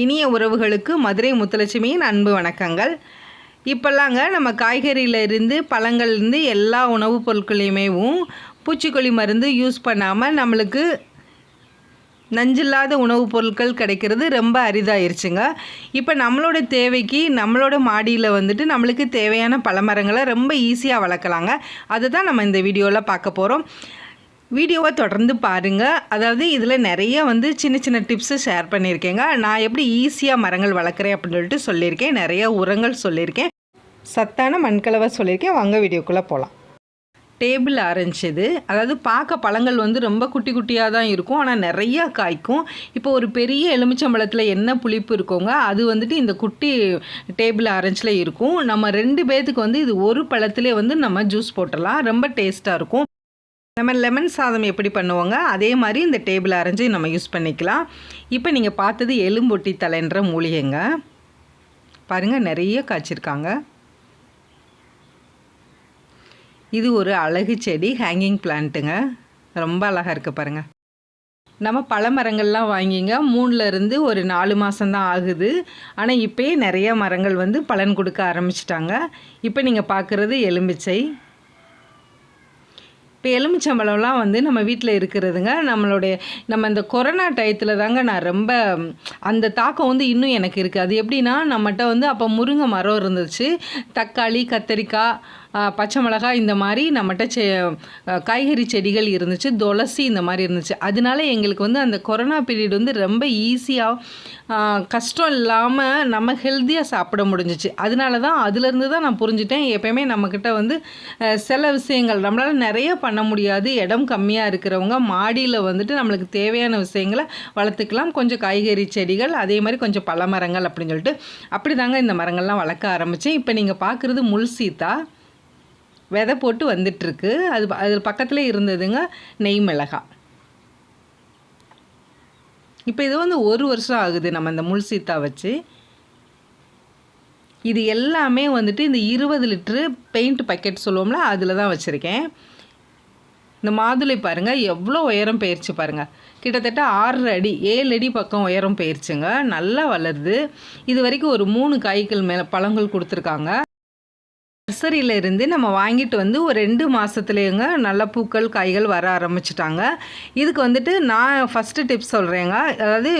இனிய உறவுகளுக்கு மதுரை முத்துலட்சுமியின் அன்பு வணக்கங்கள். இப்போல்லாங்க நம்ம காய்கறியில இருந்து பழங்கள்லேருந்து எல்லா உணவுப் பொருட்களையுமேவும் பூச்சிக்கொல்லி மருந்து யூஸ் பண்ணாமல் நம்மளுக்கு நஞ்சில்லாத உணவுப் பொருட்கள் கிடைக்கிறது ரொம்ப அரிதாயிருச்சுங்க. இப்போ நம்மளோட தேவைக்கு நம்மளோட மாடியில் வந்துட்டு நம்மளுக்கு தேவையான பழமரங்களை ரொம்ப ஈஸியாக வளர்க்கலாங்க. அதை தான் நம்ம இந்த வீடியோவில் பார்க்க போகிறோம் வீடியோவை தொடர்ந்து பாருங்கள் அதாவது இதில் நிறைய வந்து சின்ன சின்ன டிப்ஸு ஷேர் பண்ணியிருக்கேங்க. நான் எப்படி ஈஸியாக மரங்கள் வளர்க்குறேன் அப்படின்னு சொல்லிட்டு சொல்லியிருக்கேன். நிறைய உரங்கள் சொல்லியிருக்கேன். சத்தான மண்கலவை சொல்லியிருக்கேன். வாங்க வீடியோக்குள்ளே போகலாம் டேபிள் ஆரஞ்சு இது. அதாவது பார்க்க பழங்கள் வந்து ரொம்ப குட்டி குட்டியாக தான் இருக்கும். ஆனால் நிறையா காய்க்கும். இப்போ ஒரு பெரிய எலுமிச்சம்பழத்தில் என்ன புளிப்பு இருக்கோங்க? அது வந்துட்டு இந்த குட்டி டேபிள் ஆரஞ்சில் இருக்கும். நம்ம ரெண்டு பேர்த்துக்கு வந்து இது ஒரு பழத்திலே வந்து நம்ம ஜூஸ் போட்டலாம் ரொம்ப டேஸ்ட்டாக இருக்கும். நம்ம லெமன் சாதம் எப்படி பண்ணுவோங்க? அதே மாதிரி இந்த டேபிள் அரைஞ்சி நம்ம யூஸ் பண்ணிக்கலாம். இப்போ நீங்கள் பார்த்தது எலும்பொட்டி தலைன்ற மூலிகைங்க. பாருங்கள் நிறைய காய்ச்சிருக்காங்க. இது ஒரு அழகு செடி ஹேங்கிங் பிளான்ட்டுங்க ரொம்ப அழகாக இருக்குது பாருங்கள் நம்ம பழ மரங்கள்லாம் வாங்கிங்க மூணுலேருந்து ஒரு நாலு மாதம்தான் ஆகுது. ஆனால் இப்போயே நிறைய மரங்கள் வந்து பலன் கொடுக்க ஆரம்பிச்சிட்டாங்க. இப்போ நீங்கள் பார்க்குறது எலும்பிச்சை இப்போ எலுமிச்சம்பழம்லாம் வந்து நம்ம வீட்டில் இருக்கிறதுங்க. நம்மளுடைய நம்ம இந்த கொரோனா டயத்தில் தாங்க நான் ரொம்ப அந்த தாக்கம் வந்து இன்னும் எனக்கு இருக்குது அது எப்படின்னா நம்மகிட்ட வந்து அப்போ முருங்கை மரம் இருந்துச்சு. தக்காளி கத்தரிக்காய் பச்சை மிளகாய் இந்த மாதிரி நம்மகிட்ட செ காய்கறி செடிகள் இருந்துச்சு துளசி இந்த மாதிரி இருந்துச்சு. அதனால எங்களுக்கு வந்து அந்த கொரோனா பீரியட் வந்து ரொம்ப ஈஸியாக கஷ்டம் இல்லாமல் நம்ம ஹெல்த்தியாக சாப்பிட முடிஞ்சிச்சு. அதனால தான் அதுலேருந்து தான் நான் புரிஞ்சுட்டேன். எப்பயுமே நம்மக்கிட்ட வந்து சில விஷயங்கள் நம்மளால் நிறைய பண்ண முடியாது. இடம் கம்மியாக இருக்கிறவங்க மாடியில் வந்துட்டு நம்மளுக்கு தேவையான விஷயங்களை வளர்த்துக்கலாம். கொஞ்சம் காய்கறி செடிகள் அதே மாதிரி கொஞ்சம் பல மரங்கள் அப்படின்னு சொல்லிட்டு அப்படி தாங்க இந்த மரங்கள்லாம் வளர்க்க ஆரம்பித்தேன் இப்போ நீங்கள் பார்க்குறது முல்சீத்தா விதை போட்டு வந்துட்டுருக்கு. அது அது பக்கத்தில் இருந்ததுங்க நெய் மிளகா. இப்போ இது வந்து ஒரு வருஷம் ஆகுது நம்ம இந்த முள் சீத்தா வச்சு. இது எல்லாமே வந்துட்டு இந்த இருபது லிட்ரு பெயிண்ட் பக்கெட் சொல்லுவோம்ல அதில் தான் வச்சுருக்கேன். இந்த மாதுளை பாருங்கள் எவ்வளோ உயரம் பயிற்சி பாருங்கள் கிட்டத்தட்ட ஆறரை அடி ஏழு அடி பக்கம் உயரம் பயிற்சிங்க நல்லா வளருது. இது வரைக்கும் ஒரு மூணு காய்கள் மேலே பழங்கள் கொடுத்துருக்காங்க. நர்சரியில இருந்து நம்ம வாங்கிட்டு வந்து ஒரு ரெண்டு மாதத்துலேயுங்க நல்ல பூக்கள் காய்கள் வர ஆரம்பிச்சிட்டாங்க. இதுக்கு வந்துட்டு நான் ஃபஸ்ட்டு டிப்ஸ் சொல்கிறேங்க அதாவது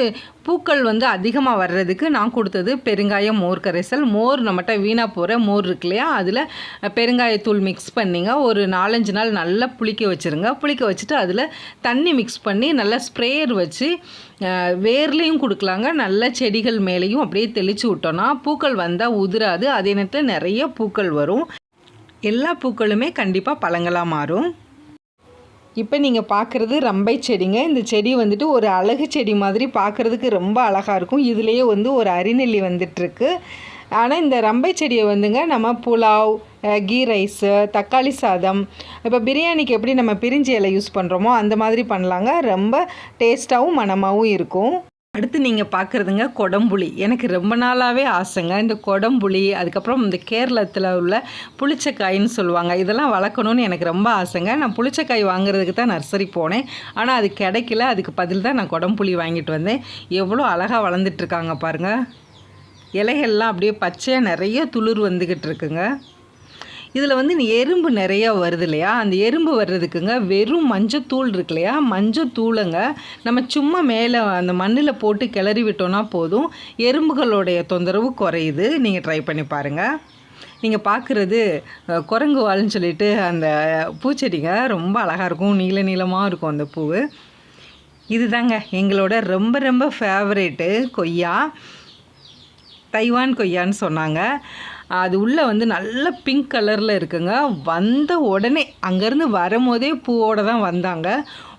பூக்கள் வந்து அதிகமாக வர்றதுக்கு நான் கொடுத்தது பெருங்காயம் மோர் கரைசல். மோர் நம்மகிட்ட வீணாக போகிற மோர் இருக்கு இல்லையா? அதில் பெருங்காயத்தூள் மிக்ஸ் பண்ணிங்க. ஒரு நாலஞ்சு நாள் நல்லா புளிக்க வச்சுருங்க. புளிக்க வச்சுட்டு அதில் தண்ணி மிக்ஸ் பண்ணி நல்லா ஸ்ப்ரேயர் வச்சு வேர்லேயும் கொடுக்கலாங்க. நல்ல செடிகள் மேலேயும் அப்படியே தெளித்து விட்டோன்னா பூக்கள் வந்தால் உதிராது. அதே நேரத்தில் நிறைய பூக்கள் வரும். எல்லா பூக்களுமே கண்டிப்பாக பழங்களாக மாறும். இப்போ நீங்கள் பார்க்குறது ரம்பை செடிங்க. இந்த செடி வந்துட்டு ஒரு அழகு செடி மாதிரி பார்க்குறதுக்கு ரொம்ப அழகாக இருக்கும். இதுலேயே வந்து ஒரு அரிநெல்லி வந்துட்டுருக்கு. ஆனால் இந்த ரம்பை செடியை வந்துங்க நம்ம புலாவ் கீ ரைஸு தக்காளி சாதம் இப்போ பிரியாணிக்கு எப்படி நம்ம பிரிஞ்சி இலை யூஸ் பண்ணுறோமோ அந்த மாதிரி பண்ணலாங்க. ரொம்ப டேஸ்ட்டாகவும் மணமாகவும் இருக்கும். அடுத்து நீங்கள் பார்க்குறதுங்க கொடம்புளி. எனக்கு ரொம்ப நாளாகவே ஆசைங்க. இந்த கொடம்புளி அதுக்கப்புறம் இந்த கேரளத்தில் உள்ள புளிச்சக்காயின்னு சொல்லுவாங்க. இதெல்லாம் வளர்க்கணும்னு எனக்கு ரொம்ப ஆசைங்க. நான் புளிச்சக்காய் வாங்குறதுக்கு தான் நர்சரி போனேன். ஆனால் அது கிடைக்கல. அதுக்கு பதில் தான் நான் கொடம்புளி வாங்கிட்டு வந்தேன். எவ்வளோ அழகாக வளர்ந்துட்டுருக்காங்க பாருங்கள் இலைகள்லாம் அப்படியே பச்சையாக நிறைய துளிர் வந்துக்கிட்டு இருக்குங்க. இதில் வந்து இந்த எறும்பு நிறையா வருது இல்லையா? அந்த எறும்பு வர்றதுக்குங்க வெறும் மஞ்சத்தூள் இருக்கு இல்லையா? மஞ்சத்தூளைங்க நம்ம சும்மா மேலே அந்த மண்ணில் போட்டு கிளறி விட்டோம்னா போதும். எறும்புகளுடைய தொந்தரவு குறையுது. நீங்கள் ட்ரை பண்ணி பாருங்கள் நீங்கள் பார்க்குறது குரங்கு வாள்னு சொல்லிட்டு அந்த பூச்செடிங்க ரொம்ப அழகாக இருக்கும். நீல நீளமாக இருக்கும் அந்த பூவு. இதுதாங்க எங்களோட ரொம்ப ரொம்ப ஃபேவரேட்டு கொய்யா. தைவான் கொய்யான்னு சொன்னாங்க. அது உள்ளே வந்து நல்ல பிங்க் கலரில் இருக்குங்க. வந்த உடனே அங்கேருந்து வரும்போதே பூவோட தான் வந்தாங்க.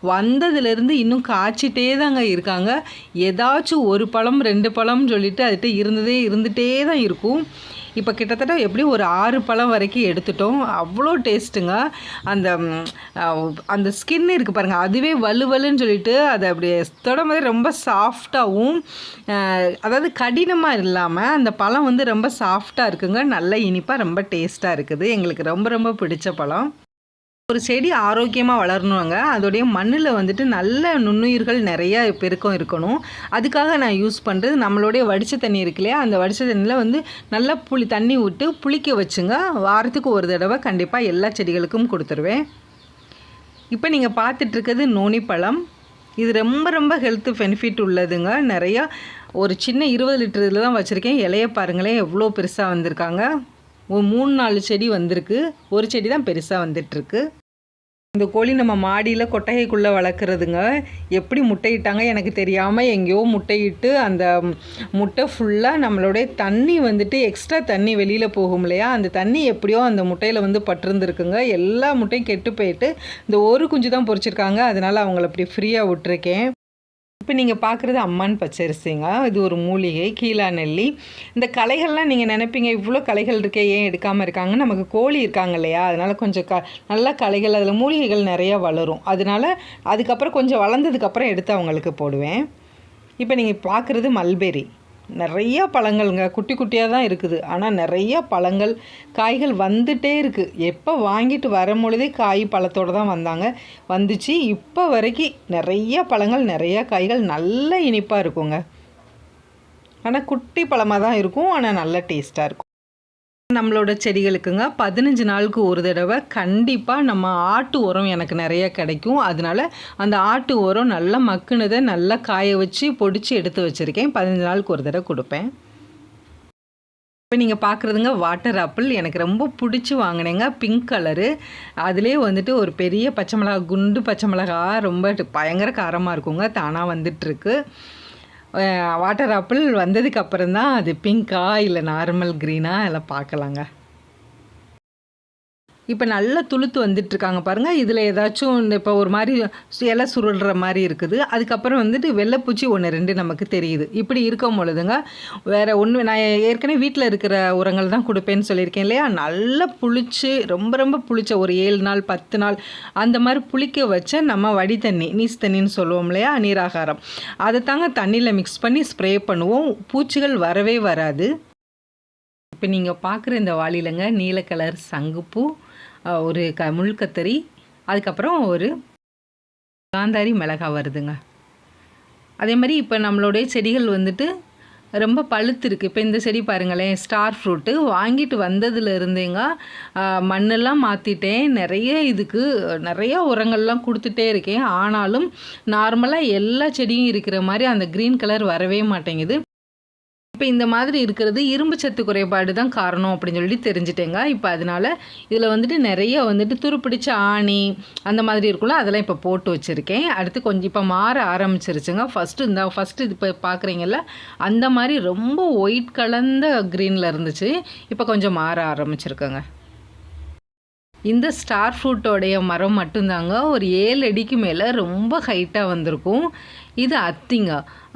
வந்ததுலேருந்து இன்னும் காய்ச்சிட்டே தாங்க இருக்காங்க. ஏதாச்சும் ஒரு பழம் ரெண்டு பழம்னு சொல்லிட்டு அதுகிட்ட இருந்ததே இருந்துகிட்டே தான் இருக்கும். இப்போ கிட்டத்தட்ட எப்படியும் ஒரு ஆறு பழம் வரைக்கும் எடுத்துட்டோம். அவ்வளோ டேஸ்ட்டுங்க. அந்த அந்த ஸ்கின் இருக்குது பாருங்கள் அதுவே வலுவலுன்னு சொல்லிட்டு அதை அப்படி தொடம்போதே ரொம்ப சாஃப்டாகவும் அதாவது கடினமாக இல்லாமல் அந்த பழம் வந்து ரொம்ப சாஃப்டாக இருக்குங்க. நல்ல இனிப்பாக ரொம்ப டேஸ்ட்டாக இருக்குது. எங்களுக்கு ரொம்ப ரொம்ப பிடிச்ச பழம். ஒரு செடி ஆரோக்கியமாக வளரணுங்க. அதோடைய மண்ணில் வந்துட்டு நல்ல நுண்ணுயிர்கள் நிறைய பெருக்கம் இருக்கணும். அதுக்காக நான் யூஸ் பண்ணுறது நம்மளுடைய வடித்த தண்ணி இருக்கு இல்லையா? அந்த வடித்த தண்ணியில் வந்து நல்லா புளி தண்ணி விட்டு புளிக்க வச்சுங்க. வாரத்துக்கு ஒரு தடவை கண்டிப்பாக எல்லா செடிகளுக்கும் கொடுத்துருவேன். இப்போ நீங்கள் பார்த்துட்ருக்கிறது நோனி பழம் இது ரொம்ப ரொம்ப ஹெல்த் பெனிஃபிட் உள்ளதுங்க. நிறையா ஒரு சின்ன இருபது லிட்டர் இதில் தான் வச்சுருக்கேன். இலைய பாருங்களேன் எவ்வளோ பெருசாக வந்திருக்காங்க. ஒரு மூணு நாலு செடி வந்திருக்கு. ஒரு செடி தான் பெருசாக வந்துட்டுருக்கு இந்த கோழி நம்ம மாடியில் கொட்டகைக்குள்ளே வளர்க்குறதுங்க. எப்படி முட்டையிட்டாங்க எனக்கு தெரியாமல் எங்கேயோ முட்டையிட்டு அந்த முட்டை ஃபுல்லாக நம்மளுடைய தண்ணி வந்துட்டு எக்ஸ்ட்ரா தண்ணி வெளியில் போகும் இல்லையா? அந்த தண்ணி எப்படியோ அந்த முட்டையில் வந்து பட்டிருந்துருக்குங்க. எல்லா முட்டையும் கெட்டு போயிட்டு இந்த ஒரு குஞ்சு தான் பொறிச்சிருக்காங்க. அதனால் அவங்கள அப்படி ஃப்ரீயாக விட்டுருக்கேன். இப்போ நீங்கள் பார்க்குறது அம்மான் பச்சரிசிங்க. இது ஒரு மூலிகை கீழா நெல்லி. இந்த களைகள்லாம் நீங்கள் நினைப்பீங்க இவ்வளோ களைகள் இருக்கே ஏன் எடுக்காமல் இருக்காங்க? நமக்கு கோழி இருக்காங்க இல்லையா? அதனால் கொஞ்சம் க நல்லா களைகள் அதில் மூலிகைகள் நிறையா வளரும். அதனால் அதுக்கப்புறம் கொஞ்சம் வளர்ந்ததுக்கப்புறம் எடுத்து அவங்களுக்கு போடுவேன். இப்போ நீங்கள் பார்க்குறது மல்பெரி. நிறைய பழங்கள்ங்க. குட்டி குட்டியாக தான் இருக்குது. ஆனால் நிறைய பழங்கள் காய்கள் வந்துட்டே இருக்குது எப்போ வாங்கிட்டு வரும்பொழுதே காய் பழத்தோடு தான் வந்தாங்க. வந்துச்சு. இப்போ வரைக்கும் நிறைய பழங்கள் நிறையா காய்கள் நல்ல இனிப்பாக இருக்குங்க. ஆனால் குட்டி பழமாக தான் இருக்கும். ஆனால் நல்ல டேஸ்ட்டாக இருக்கும். நம்மளோட செடிகளுக்குங்க பதினஞ்சு நாளுக்கு ஒரு தடவை கண்டிப்பாக நம்ம ஆட்டு உரம் எனக்கு நிறைய கிடைக்கும். அதனால அந்த ஆட்டு உரம் நல்லா மக்குனதை நல்லா காய வச்சு பொடிச்சு எடுத்து வச்சுருக்கேன். பதினஞ்சு நாளுக்கு ஒரு தடவை கொடுப்பேன். இப்போ நீங்கள் பார்க்குறதுங்க வாட்டர் ஆப்பிள் எனக்கு ரொம்ப பிடிச்சி வாங்கினேங்க. பிங்க் கலரு அதிலே வந்துட்டு ஒரு பெரிய பச்சை மிளகா குண்டு பச்சை மிளகா ரொம்ப பயங்கர காரமாக இருக்குங்க. தானாக வந்துட்டுருக்கு வாட்டர் ஆப்பிள் வந்ததுக்கு அப்புறம் தான் அது பிங்க்கா இல்லை நார்மல் க்ரீனாக எல்லாம் பார்க்கலாங்க. இப்போ நல்லா துளுத்து வந்துட்டுருக்காங்க பாருங்கள் இதில் ஏதாச்சும் இந்த இப்போ ஒரு மாதிரி இலை சுருள்ற மாதிரி இருக்குது. அதுக்கப்புறம் வந்துட்டு வெள்ளைப்பூச்சி ஒன்று ரெண்டு நமக்கு தெரியுது. இப்படி இருக்கும் பொழுதுங்க வேறு ஒன்று நான் ஏற்கனவே வீட்டில் இருக்கிற உரங்கள் தான் கொடுப்பேன்னு சொல்லியிருக்கேன் இல்லையா? நல்லா புளிச்சு ரொம்ப ரொம்ப புளிச்ச ஒரு ஏழு நாள் பத்து நாள் அந்த மாதிரி புளிக்க வச்ச நம்ம வடி தண்ணி நீஸ் தண்ணின்னு சொல்லுவோம் இல்லையா? நீராகாரம். அதை தாங்க தண்ணியில் மிக்ஸ் பண்ணி ஸ்ப்ரே பண்ணுவோம். பூச்சிகள் வரவே வராது. இப்போ நீங்கள் பார்க்குற இந்த வாளிலங்க நீல கலர் சங்குப்பூ ஒரு க முள்கத்தரி அதுக்கப்புறம் ஒரு காந்தாரி மிளகா வருதுங்க. அதே மாதிரி இப்போ நம்மளுடைய செடிகள் வந்துட்டு ரொம்ப பழுத்து இருக்குது இப்போ இந்த செடி பாருங்களேன் ஸ்டார் ஃப்ரூட்டு வாங்கிட்டு வந்ததுல இருந்தேங்க. மண்ணெல்லாம் மாற்றிட்டேன் நிறைய இதுக்கு நிறைய உரங்கள்லாம் கொடுத்துட்டே இருக்கேன். ஆனாலும் நார்மலாக எல்லா செடியும் இருக்கிற மாதிரி அந்த க்ரீன் கலர் வரவே மாட்டேங்குது. இப்போ இந்த மாதிரி இருக்கிறது இரும்பு சத்து குறைபாடு தான் காரணம் அப்படின்னு சொல்லி தெரிஞ்சுட்டேங்க. இப்போ அதனால் இதில் வந்துட்டு நிறைய வந்துட்டு துருப்பிடிச்ச ஆணி அந்த மாதிரி இருக்குல்ல அதெல்லாம் இப்போ போட்டு வச்சுருக்கேன். அடுத்து கொஞ்சம் இப்போ மாற ஆரம்பிச்சிருச்சுங்க. ஃபஸ்ட்டு இந்த ஃபஸ்ட்டு இப்போ பார்க்குறீங்கல்ல அந்த மாதிரி ரொம்ப ஒயிட் கலந்த க்ரீனில் இருந்துச்சு. இப்போ கொஞ்சம் மாற ஆரம்பிச்சிருக்கேங்க. இந்த ஸ்டார் ஃப்ரூட்டோடைய மரம் மட்டும்தாங்க ஒரு ஏழு அடிக்கு மேலே ரொம்ப ஹைட்டாக வந்திருக்கும். இது அத்திங்க.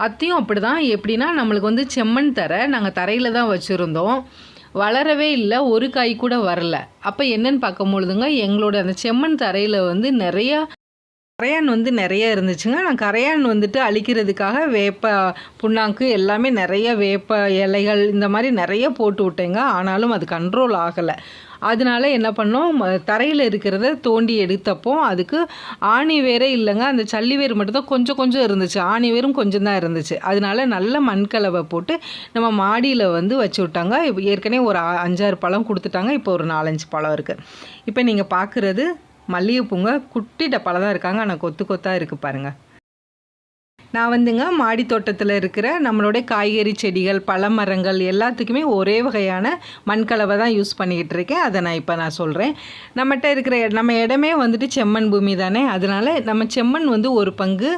அத்தியும் அப்படி தான் எப்படின்னா நம்மளுக்கு வந்து செம்மண் தர நாங்கள் தரையில் தான் வச்சுருந்தோம். வளரவே இல்லை ஒரு காய் கூட வரல. அப்போ என்னன்னு பார்க்கும் பொழுதுங்க எங்களோட அந்த செம்மண் தரையில் வந்து நிறையா கரையான் வந்து நிறைய இருந்துச்சுங்க. நான் கரையான் வந்துட்டு அழிக்கிறதுக்காக வேப்ப புண்ணாக்கு எல்லாமே நிறைய வேப்ப இலைகள் இந்த மாதிரி நிறைய போட்டு விட்டேங்க. ஆனாலும் அது கண்ட்ரோல் ஆகலை. அதனால என்ன பண்ணோம்? தரையில் இருக்கிறத தோண்டி எடுத்தப்போ அதுக்கு ஆணி வேறே இல்லைங்க. அந்த சல்லி வேர் மட்டும்தான் கொஞ்சம் கொஞ்சம் இருந்துச்சு. ஆணி வேரும் கொஞ்சம் தான் இருந்துச்சு. அதனால நல்ல மண்கலவை போட்டு நம்ம மாடியில் வந்து வச்சு விட்டாங்க. ஏற்கனவே ஒரு அஞ்சாறு பழம் கொடுத்துட்டாங்க. இப்போ ஒரு நாலஞ்சு பழம் இருக்குது இப்போ நீங்கள் பார்க்குறது மல்லிகைப்பூங்க குட்டி டப்பால தான் இருக்காங்க. ஆனால் கொத்து கொத்தாக இருக்குது பாருங்கள் நான் வந்துங்க மாடி தோட்டத்தில் இருக்கிற நம்மளுடைய காய்கறி செடிகள் பழ மரங்கள் எல்லாத்துக்குமே ஒரே வகையான மண்கலவை தான் யூஸ் பண்ணிக்கிட்டு இருக்கேன். அதை நான் இப்போ நான் சொல்கிறேன் நம்மகிட்ட இருக்கிற நம்ம இடமே வந்துட்டு செம்மண் பூமி தானே. அதனால் நம்ம செம்மண் வந்து ஒரு பங்கு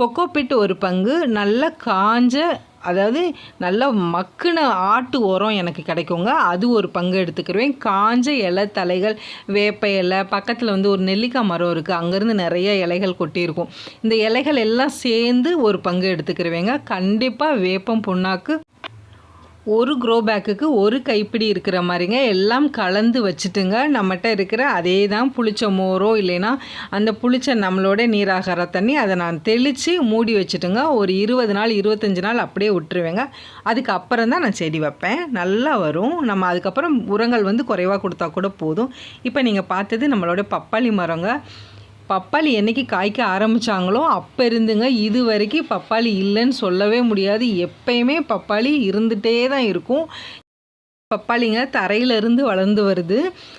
கொக்கோபிட் ஒரு பங்கு நல்ல காஞ்ச அதாவது நல்ல மக்குன ஆட்டு உரம் எனக்கு கிடைக்குங்க. அது ஒரு பங்கு எடுத்துக்கிடுவேன் காஞ்ச இலை தலைகள் வேப்ப இலை பக்கத்தில் வந்து ஒரு நெல்லிக்காய் மரம் இருக்குது அங்கேருந்து நிறைய இலைகள் கொட்டியிருக்கும். இந்த இலைகள் எல்லாம் சேர்ந்து ஒரு பங்கு எடுத்துக்கிடுவேங்க கண்டிப்பாக வேப்பம் புண்ணாக்கு ஒரு க்ரோ பேக்குக்கு ஒரு கைப்பிடி இருக்கிற மாதிரிங்க. எல்லாம் கலந்து வச்சுட்டுங்க நம்மகிட்ட இருக்கிற அதே தான் புளிச்ச மோரோ இல்லைன்னா அந்த புளிச்ச நம்மளோட நீராகார தண்ணி அதை நான் தெளித்து மூடி வச்சுட்டுங்க. ஒரு இருபது நாள் இருபத்தஞ்சி நாள் அப்படியே விட்டுருவேங்க. அதுக்கப்புறம் தான் நான் செடி வைப்பேன். நல்லா வரும். நம்ம அதுக்கப்புறம் உரங்கள் வந்து குறைவாக கொடுத்தா கூட போதும். இப்போ நீங்கள் பார்த்தது நம்மளோட பப்பாளி மரங்க. பப்பாளி என்றைக்கு காய்க்க ஆரம்பித்தாங்களோ அப்போ இருந்துங்க. இது வரைக்கும் பப்பாளி இல்லைன்னு சொல்லவே முடியாது. எப்பயுமே பப்பாளி இருந்துகிட்டே தான் இருக்கும். பப்பாளிங்க தரையிலிருந்து வளர்ந்து வருது.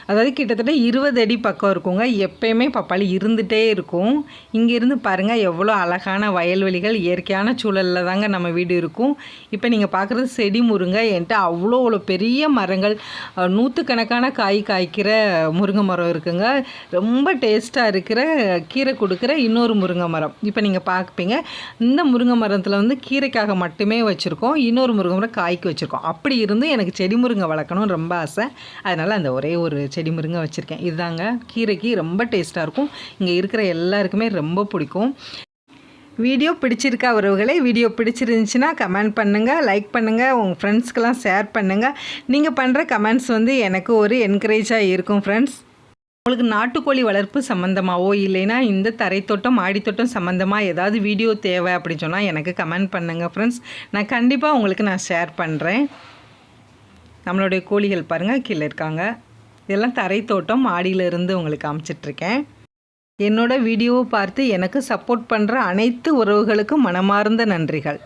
அதாவது கிட்டத்தட்ட இருபது அடி பக்கம் இருக்குங்க. எப்பயுமே பப்பாளி இருந்துகிட்டே இருக்கும். இங்கேருந்து பாருங்கள் எவ்வளோ அழகான வயல்வெளிகள் இயற்கையான சூழலில் தாங்க நம்ம வீடு இருக்கும். இப்போ நீங்கள் பார்க்குறது செடி முருங்கை என்கிட்ட அவ்வளோ அவ்வளோ பெரிய மரங்கள் நூற்றுக்கணக்கான காய் காய்க்கிற முருங்கை மரம் இருக்குங்க. ரொம்ப டேஸ்ட்டாக இருக்கிற கீரை கொடுக்குற இன்னொரு முருங்கை மரம். இப்போ நீங்கள் பார்ப்பீங்க இந்த முருங்கை மரத்தில் வந்து கீரைக்காக மட்டுமே வச்சுருக்கோம். இன்னொரு முருங்கை மரம் காய்க்கு வச்சுருக்கோம். அப்படி இருந்து எனக்கு செடி முருங்கை வளர்க்கணும் ரொம்ப ஆசை. அதனால் அந்த ஒரே ஒரு செடி முருங்கை வச்சுருக்கேன். இதுதாங்க. கீரைக்கு ரொம்ப டேஸ்ட்டாக இருக்கும். இங்கே இருக்கிற எல்லாருக்குமே ரொம்ப பிடிக்கும். வீடியோ பிடிச்சிருக்கா உறவுகளே? வீடியோ பிடிச்சிருந்துச்சுன்னா கமெண்ட் பண்ணுங்கள் லைக் பண்ணுங்கள் உங்கள் ஃப்ரெண்ட்ஸ்க்கெலாம் ஷேர் பண்ணுங்கள் நீங்கள் பண்ணுற கமெண்ட்ஸ் வந்து எனக்கு ஒரு என்கரேஜாக இருக்கும் ஃப்ரெண்ட்ஸ். உங்களுக்கு நாட்டுக்கோழி வளர்ப்பு சம்மந்தமாவோ இல்லைன்னா இந்த தரைத்தோட்டம் மாடித்தோட்டம் சம்மந்தமாக ஏதாவது வீடியோ தேவை அப்படின்னு சொன்னால் எனக்கு கமெண்ட் பண்ணுங்கள் ஃப்ரெண்ட்ஸ். நான் கண்டிப்பாக உங்களுக்கு நான் ஷேர் பண்ணுறேன் நம்மளுடைய கோழிகள் பாருங்கள் கீழே இருக்காங்க. இதெல்லாம் தரைத்தோட்டம் மாடியில இருந்து உங்களுக்கு காமிச்சிட்ருக்கேன். என்னோட வீடியோவை பார்த்து எனக்கு சப்போர்ட் பண்ணுற அனைத்து உறவுகளுக்கும் மனமார்ந்த நன்றிகள்.